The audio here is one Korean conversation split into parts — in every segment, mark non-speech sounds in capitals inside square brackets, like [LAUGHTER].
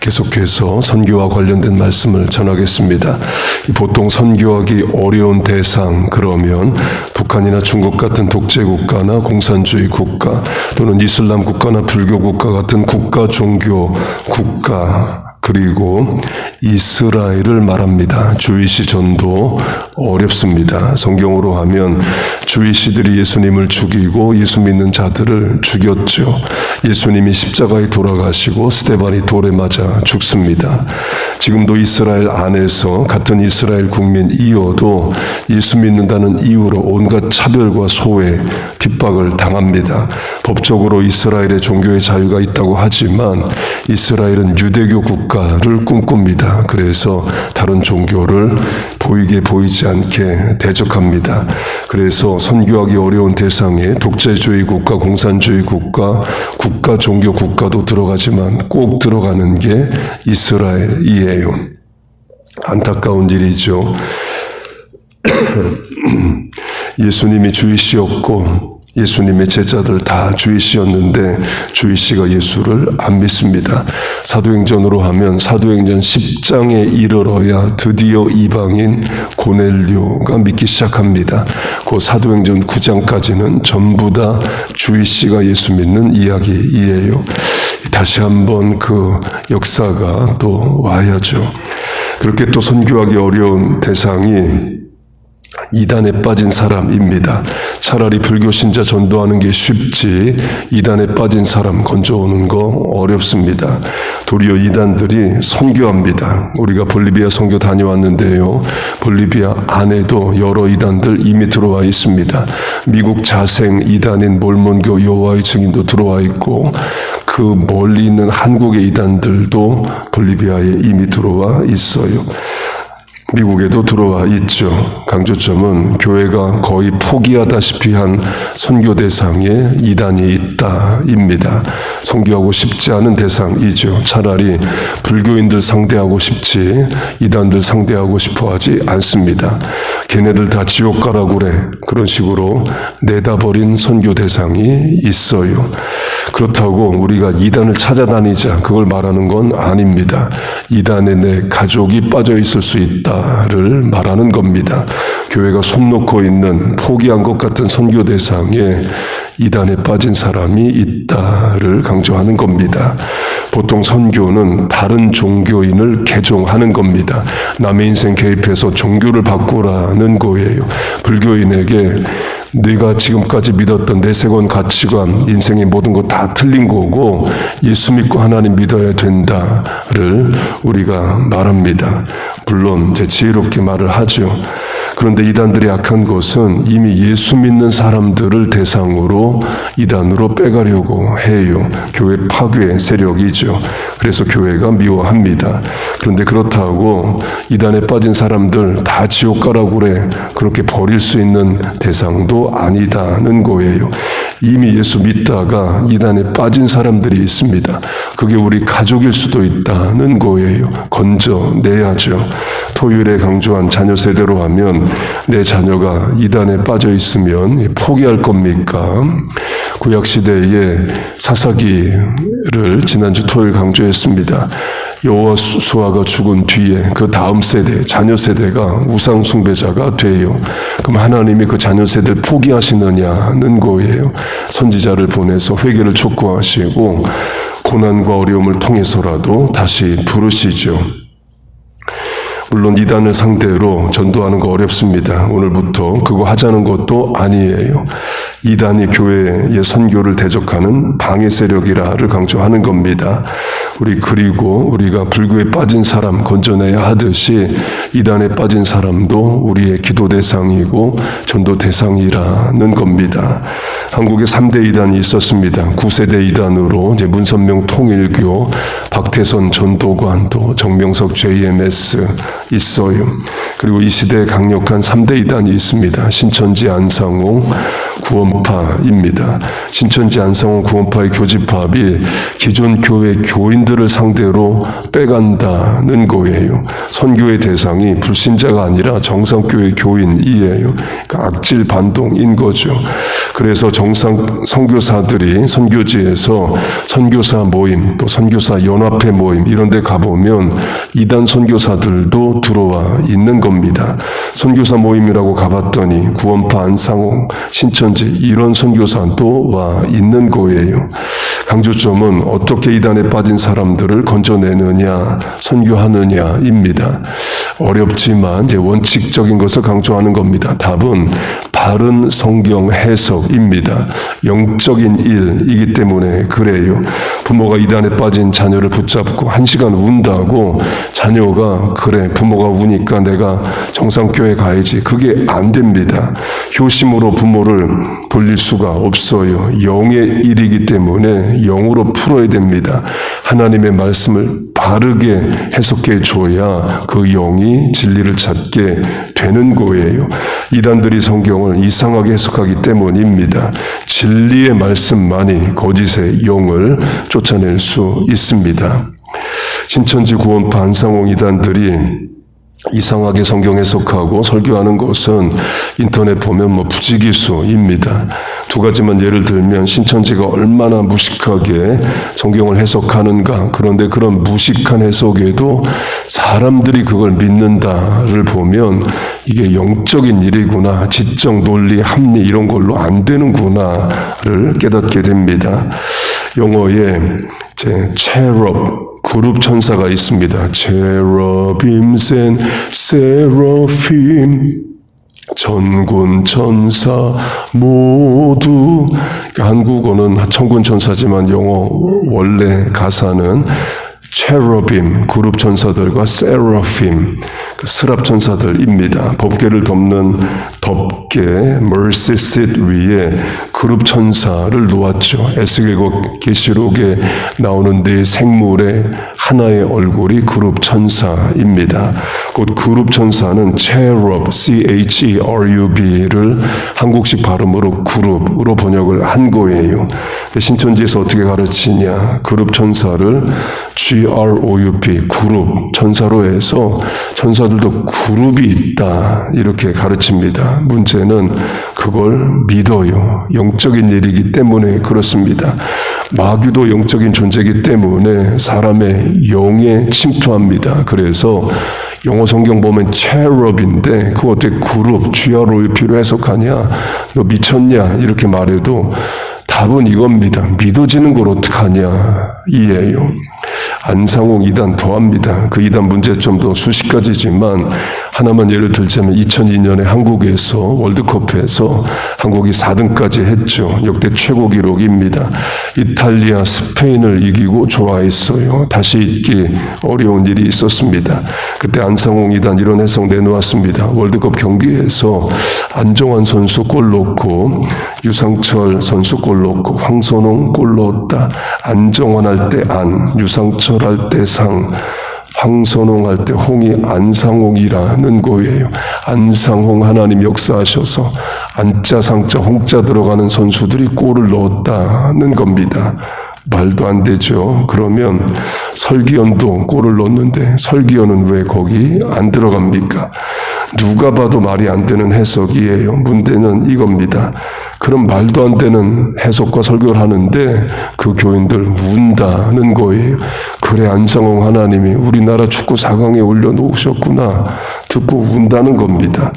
계속해서 선교와 관련된 말씀을 전하겠습니다. 보통 선교하기 어려운 대상 그러면 북한이나 중국 같은 독재 국가나 공산주의 국가 또는 이슬람 국가나 불교 국가 같은 국가 종교 국가 그리고 이스라엘을 말합니다. 주이시 전도 어렵습니다. 성경으로 하면 주이시들이 예수님을 죽이고 예수 믿는 자들을 죽였죠. 예수님이 십자가에 돌아가시고 스테반이 돌에 맞아 죽습니다. 지금도 이스라엘 안에서 같은 이스라엘 국민이어도 예수 믿는다는 이유로 온갖 차별과 소외, 핍박을 당합니다. 법적으로 이스라엘의 종교의 자유가 있다고 하지만 이스라엘은 유대교 국가를 꿈꿉니다. 그래서 다른 종교를 보이게 보이지 않게 대적합니다. 그래서 선교하기 어려운 대상에 독재주의 국가, 공산주의 국가, 국가 종교 국가도 들어가지만 꼭 들어가는 게 이스라엘이에요. 안타까운 일이죠. [CLEARS THROAT] 예수님이 주이시였고 예수님의 제자들 다 주이시였는데 주이시가 예수를 안 믿습니다. 사도행전으로 하면 사도행전 10장에 이르러야 드디어 이방인 고넬료가 믿기 시작합니다. 그 사도행전 9장까지는 전부 다 주이시가 예수 믿는 이야기이에요. 다시 한번 그 역사가 또 와야죠. 그렇게 또 선교하기 어려운 대상이 이단에 빠진 사람입니다. 차라리 불교 신자 전도하는 게 쉽지 이단에 빠진 사람 건져오는 거 어렵습니다. 도리어 이단들이 선교합니다. 우리가 볼리비아 선교 다녀왔는데요. 볼리비아 안에도 여러 이단들 이미 들어와 있습니다. 미국 자생 이단인 몰몬교 여호와의 증인도 들어와 있고 그 멀리 있는 한국의 이단들도 볼리비아에 이미 들어와 있어요. 미국에도 들어와 있죠. 강조점은 교회가 거의 포기하다시피 한 선교 대상에 이단이 있다입니다. 선교하고 싶지 않은 대상이죠. 차라리 불교인들 상대하고 싶지 이단들 상대하고 싶어 하지 않습니다. 걔네들 다 지옥 가라고 그래. 그런 식으로 내다버린 선교 대상이 있어요. 그렇다고 우리가 이단을 찾아다니자 그걸 말하는 건 아닙니다. 이단에 내 가족이 빠져 있을 수 있다를 말하는 겁니다. 교회가 손 놓고 있는 포기한 것 같은 선교 대상에 이단에 빠진 사람이 있다를 강조하는 겁니다. 보통 선교는 다른 종교인을 개종하는 겁니다. 남의 인생 개입해서 종교를 바꾸라는 거예요. 불교인에게 네가 지금까지 믿었던 내세권 가치관, 인생의 모든 것 다 틀린 거고 예수 믿고 하나님 믿어야 된다를 우리가 말합니다. 물론 제 지혜롭게 말을 하죠. 그런데 이단들이 악한 것은 이미 예수 믿는 사람들을 대상으로 이단으로 빼가려고 해요. 교회 파괴 세력이죠. 그래서 교회가 미워합니다. 그런데 그렇다고 이단에 빠진 사람들 다 지옥 가라고 그래. 그렇게 버릴 수 있는 대상도 아니다는 거예요. 이미 예수 믿다가 이단에 빠진 사람들이 있습니다. 그게 우리 가족일 수도 있다는 거예요. 건져내야죠. 토요일에 강조한 자녀 세대로 하면 내 자녀가 이단에 빠져 있으면 포기할 겁니까? 구약 시대의 사사기를 지난주 토요일 강조했습니다. 여호와 수아가 죽은 뒤에 그 다음 세대 자녀 세대가 우상 숭배자가 돼요. 그럼 하나님이 그 자녀 세대를 포기하시느냐는 거예요. 선지자를 보내서 회개를 촉구하시고 고난과 어려움을 통해서라도 다시 부르시죠. 물론 이단을 상대로 전도하는 거 어렵습니다. 오늘부터 그거 하자는 것도 아니에요. 이단이 교회의 선교를 대적하는 방해 세력이라를 강조하는 겁니다. 우리 그리고 우리가 불교에 빠진 사람 건져내야 하듯이 이단에 빠진 사람도 우리의 기도 대상이고 전도 대상이라는 겁니다. 한국에 3대 이단이 있었습니다. 9세대 이단으로 이제 문선명 통일교, 박태선 전도관, 또 정명석 JMS 있어요. 그리고 이 시대에 강력한 3대 이단이 있습니다. 신천지 안상호 구원 파입니다. 신천지 안상호 구원파의 교집합이 기존 교회 교인들 교인들을 상대로 빼간다는 거예요. 선교의 대상이 불신자가 아니라 정상교회 교인이에요. 그러니까 악질 반동인 거죠. 그래서 정상 선교사들이 선교지에서 선교사 모임 또 선교사 연합회 모임 이런 데 가보면 이단 선교사들도 들어와 있는 겁니다. 선교사 모임이라고 가봤더니 구원파 안상홍 신천지 이런 선교사도 와 있는 거예요. 강조점은 어떻게 이단에 빠진 사람들을 건져내느냐, 선교하느냐입니다. 어렵지만 이제 원칙적인 것을 강조하는 겁니다. 답은 바른 성경 해석입니다. 영적인 일이기 때문에 그래요. 부모가 이단에 빠진 자녀를 붙잡고 한 시간 운다고 자녀가 그래 부모가 우니까 내가 정상교회 가야지 그게 안 됩니다. 효심으로 부모를 돌릴 수가 없어요. 영의 일이기 때문에 영으로 풀어야 됩니다. 하나님의 말씀을 바르게 해석해 줘야 그 영이 진리를 찾게 되는 거예요. 이단들이 성경을 이상하게 해석하기 때문입니다. 진리의 말씀만이 거짓의 영을 쫓아낼 수 있습니다. 신천지 구원파 안상홍 이단들이 이상하게 성경 해석하고 설교하는 것은 인터넷 보면 뭐 부지기수입니다. 두 가지만 예를 들면 신천지가 얼마나 무식하게 성경을 해석하는가. 그런데 그런 무식한 해석에도 사람들이 그걸 믿는다를 보면 이게 영적인 일이구나. 지적 논리, 합리 이런 걸로 안 되는구나를 깨닫게 됩니다. 영어에 제 cherub 그룹 천사가 있습니다. cherubim's and seraphim 전군 천사 모두 한국어는 천군 천사지만 영어 원래 가사는 체러빔 그룹 천사들과 세라핌 그 스랍 천사들입니다. 법궤를 덮는 덮개 mercy seat 위에 그룹 천사를 놓았죠. 에스겔과 계시록에 나오는 네 생물의 하나의 얼굴이 그룹 천사입니다. 곧 그룹 천사는 cherub, C-H-E-R-U-B를 한국식 발음으로 그룹으로 번역을 한 거예요. 신천지에서 어떻게 가르치냐? 그룹 천사를 G-R-O-U-P, 그룹 천사로 해서 천사 들도 그룹이 있다 이렇게 가르칩니다. 문제는 그걸 믿어요. 영적인 일이기 때문에 그렇습니다. 마귀도 영적인 존재이기 때문에 사람의 영에 침투합니다. 그래서 영어 성경 보면 cherub인데 그거 어떻게 그룹, GROUP로 해석하냐? 너 미쳤냐? 이렇게 말해도 답은 이겁니다. 믿어지는 걸 어떡하냐? 이에요. 안상홍 이단 더합니다. 그 이단 문제점도 수십 가지지만 하나만 예를 들자면 2002년에 한국에서 월드컵에서 한국이 4등까지 했죠. 역대 최고 기록입니다. 이탈리아, 스페인을 이기고 좋아했어요. 다시 잊기 어려운 일이 있었습니다. 그때 안상홍 이단 이런 해석 내놓았습니다. 월드컵 경기에서 안정환 선수 골 넣고 유상철 선수 골 넣고 황선홍 골 넣었다. 안정환 할 때 안, 유상철 할 때 상, 황선홍 할 때 홍이 안상홍이라는 거예요. 안상홍 하나님 역사하셔서 안자 상자 홍자 들어가는 선수들이 골을 넣었다는 겁니다. 말도 안 되죠. 그러면 설기현도 골을 넣었는데 설기현은 왜 거기 안 들어갑니까? 누가 봐도 말이 안 되는 해석이에요. 문제는 이겁니다. 그런 말도 안 되는 해석과 설교를 하는데 그 교인들 운다는 거예요. 그래 안상홍 하나님이 우리나라 축구 4강에 올려놓으셨구나 듣고 운다는 겁니다.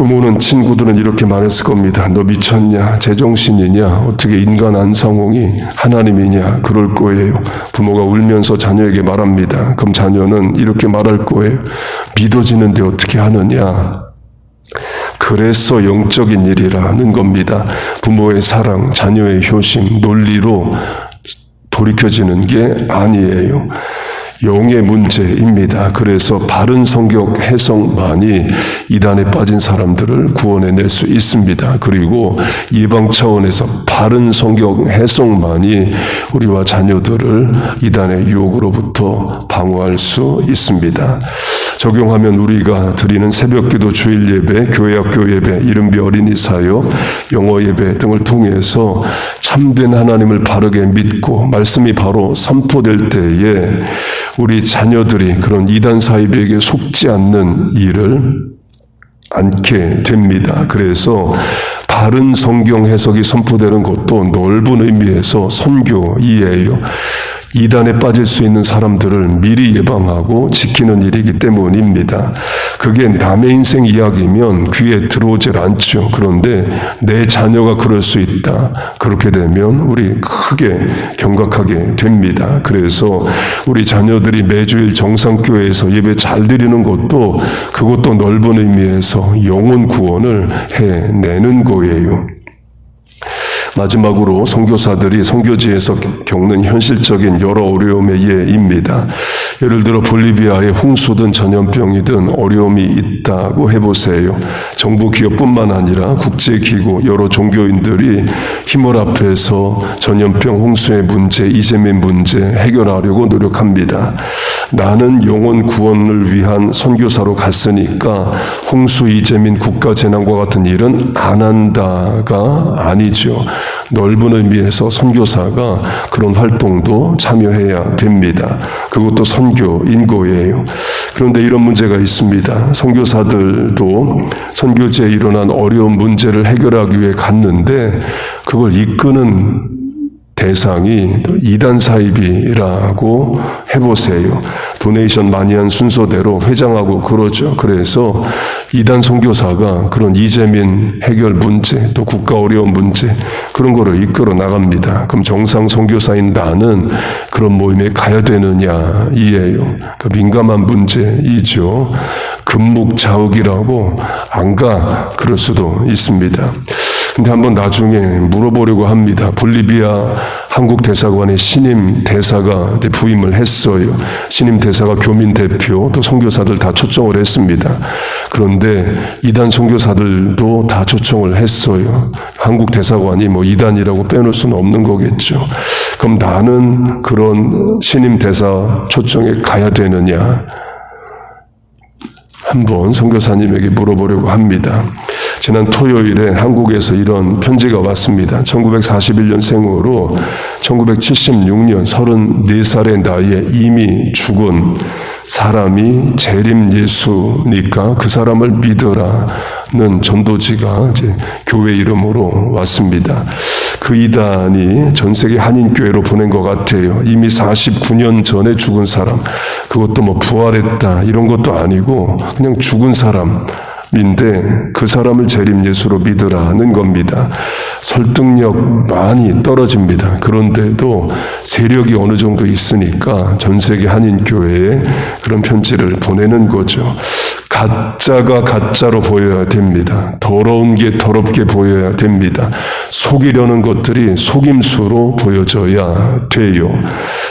부모는 친구들은 이렇게 말했을 겁니다. 너 미쳤냐? 제정신이냐? 어떻게 인간 안상홍이 하나님이냐? 그럴 거예요. 부모가 울면서 자녀에게 말합니다. 그럼 자녀는 이렇게 말할 거예요. 믿어지는데 어떻게 하느냐? 그래서 영적인 일이라는 겁니다. 부모의 사랑, 자녀의 효심, 논리로 돌이켜지는 게 아니에요. 영의 문제입니다. 그래서 바른 성경 해석만이 이단에 빠진 사람들을 구원해낼 수 있습니다. 그리고 예방 차원에서 바른 성경 해석만이 우리와 자녀들을 이단의 유혹으로부터 방어할 수 있습니다. 적용하면 우리가 드리는 새벽기도 주일 예배, 교회 학교 예배, 이른비 어린이 사역, 영어 예배 등을 통해서 참된 하나님을 바르게 믿고 말씀이 바로 선포될 때에 우리 자녀들이 그런 이단 사이비에게 속지 않는 일을 않게 됩니다. 그래서 바른 성경 해석이 선포되는 것도 넓은 의미에서 선교이에요. 이단에 빠질 수 있는 사람들을 미리 예방하고 지키는 일이기 때문입니다. 그게 남의 인생 이야기면 귀에 들어오질 않죠. 그런데 내 자녀가 그럴 수 있다. 그렇게 되면 우리 크게 경각하게 됩니다. 그래서 우리 자녀들이 매주일 정상교회에서 예배 잘 드리는 것도 그것도 넓은 의미에서 영혼 구원을 해내는 거예요. 마지막으로 선교사들이 선교지에서 겪는 현실적인 여러 어려움의 예입니다. 예를 들어 볼리비아에 홍수든 전염병이든 어려움이 있다고 해보세요. 정부 기업뿐만 아니라 국제기구 여러 종교인들이 힘을 합해서 전염병 홍수의 문제, 이재민 문제 해결하려고 노력합니다. 나는 영혼 구원을 위한 선교사로 갔으니까 홍수, 이재민, 국가 재난과 같은 일은 안 한다가 아니죠. 넓은 의미에서 선교사가 그런 활동도 참여해야 됩니다. 그것도 선교인 거예요. 그런데 이런 문제가 있습니다. 선교사들도 선교지에 일어난 어려운 문제를 해결하기 위해 갔는데 그걸 이끄는 대상이 이단 사입이라고 해보세요. 도네이션 많이 한 순서대로 회장하고 그러죠. 그래서 이단 선교사가 그런 이재민 해결 문제 또 국가 어려운 문제 그런 거를 이끌어 나갑니다. 그럼 정상 선교사인 나는 그런 모임에 가야 되느냐 이에요. 그 민감한 문제이죠. 금묵자욱이라고 안 가 그럴 수도 있습니다. 근데 한번 나중에 물어보려고 합니다. 볼리비아 한국 대사관의 신임 대사가 부임을 했어요. 신임 대사가 교민 대표 또 선교사들 다 초청을 했습니다. 그런데 이단 선교사들도 다 초청을 했어요. 한국 대사관이 뭐 이단이라고 빼놓을 수는 없는 거겠죠. 그럼 나는 그런 신임 대사 초청에 가야 되느냐? 한번 선교사님에게 물어보려고 합니다. 지난 토요일에 한국에서 이런 편지가 왔습니다. 1941년 생으로 1976년 34살의 나이에 이미 죽은 사람이 재림 예수니까 그 사람을 믿으라는 전도지가 교회 이름으로 왔습니다. 그 이단이 전 세계 한인교회로 보낸 것 같아요. 이미 49년 전에 죽은 사람, 그것도 뭐 부활했다 이런 것도 아니고 그냥 죽은 사람. 인데 그 사람을 재림 예수로 믿으라는 겁니다. 설득력 많이 떨어집니다. 그런데도 세력이 어느 정도 있으니까 전 세계 한인 교회에 그런 편지를 보내는 거죠. 가짜가 가짜로 보여야 됩니다. 더러운 게 더럽게 보여야 됩니다. 속이려는 것들이 속임수로 보여져야 돼요.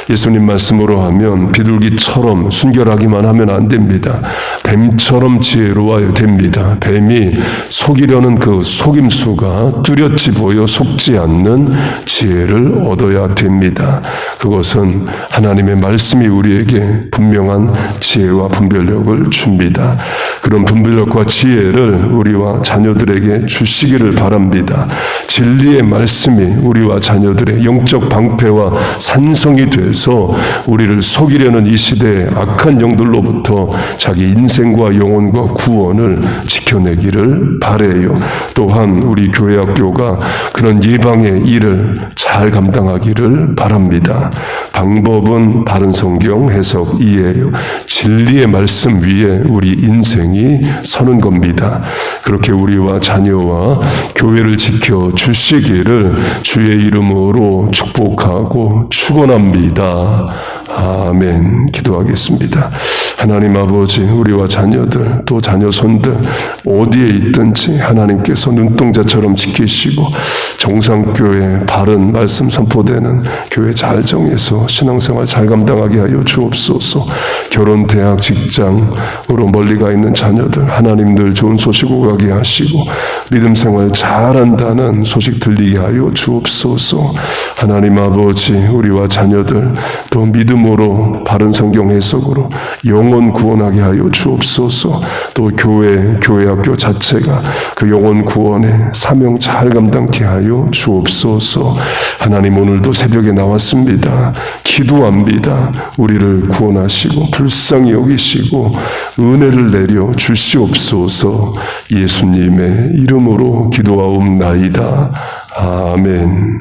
예수님 말씀으로 하면 비둘기처럼 순결하기만 하면 안 됩니다. 뱀처럼 지혜로워야 됩니다. 뱀이 속이려는 그 속임수가 뚜렷이 보여 속지 않는 지혜를 얻어야 됩니다. 그것은 하나님의 말씀이 우리에게 분명한 지혜와 분별력을 줍니다. 그런 분별력과 지혜를 우리와 자녀들에게 주시기를 바랍니다. 진리의 말씀이 우리와 자녀들의 영적 방패와 산성이 돼서 우리를 속이려는 이 시대의 악한 영들로부터 자기 인생과 영혼과 구원을 지켜내기를 바래요. 또한 우리 교회 학교가 그런 예방의 일을 잘 감당하기를 바랍니다. 방법은 바른 성경 해석이에요. 진리의 말씀 위에 우리 인 생이 서는 겁니다. 그렇게 우리와 자녀와 교회를 지켜 주시기를 주의 이름으로 축복하고 축원합니다. 아멘. 기도하겠습니다. 하나님 아버지, 우리와 자녀들, 또 자녀 손들 어디에 있든지 하나님께서 눈동자처럼 지키시고 정상교회 바른 말씀 선포되는 교회 잘 정해서 신앙생활 잘 감당하게 하여 주옵소서. 결혼, 대학, 직장으로 멀리 가 있는 자녀들 하나님들 좋은 소식 오가게 하시고 믿음 생활 잘한다는 소식 들리게 하여 주옵소서. 하나님 아버지 우리와 자녀들 또 믿음으로 바른 성경 해석으로 영혼 구원하게 하여 주옵소서. 또 교회 교회 학교 자체가 그 영혼 구원의 사명 잘 감당케 하여 주옵소서. 하나님 오늘도 새벽에 나왔습니다. 기도합니다. 우리를 구원하시고 불쌍히 여기시고 은혜를 내려 주시옵소서. 예수님의 이름으로 기도하옵나이다. 아멘.